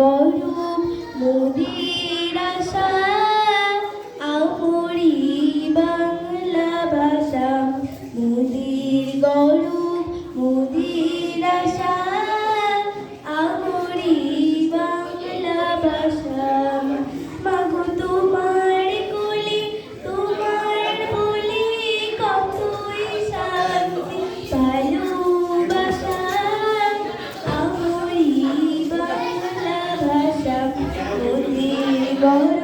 পরম মোদী agora.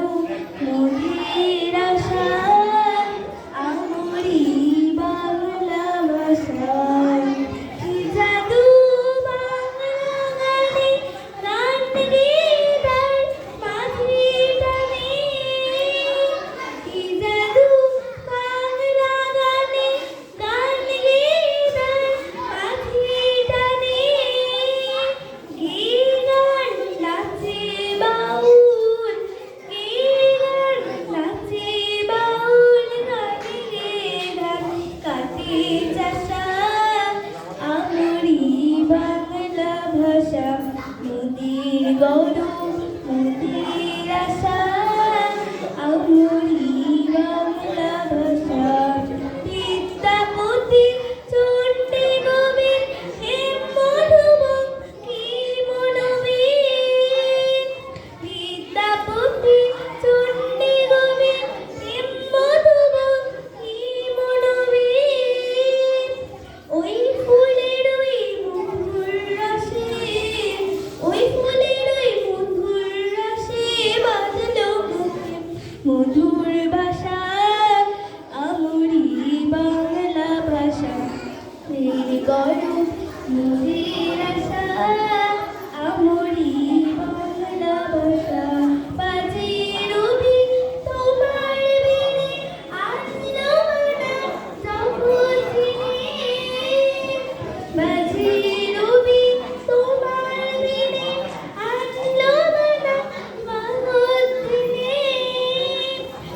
মন্দির গৌর মন্দির মধুর ভাষা আমরি বাংলা ভাষা। গরম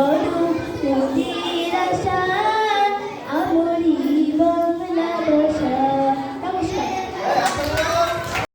所有母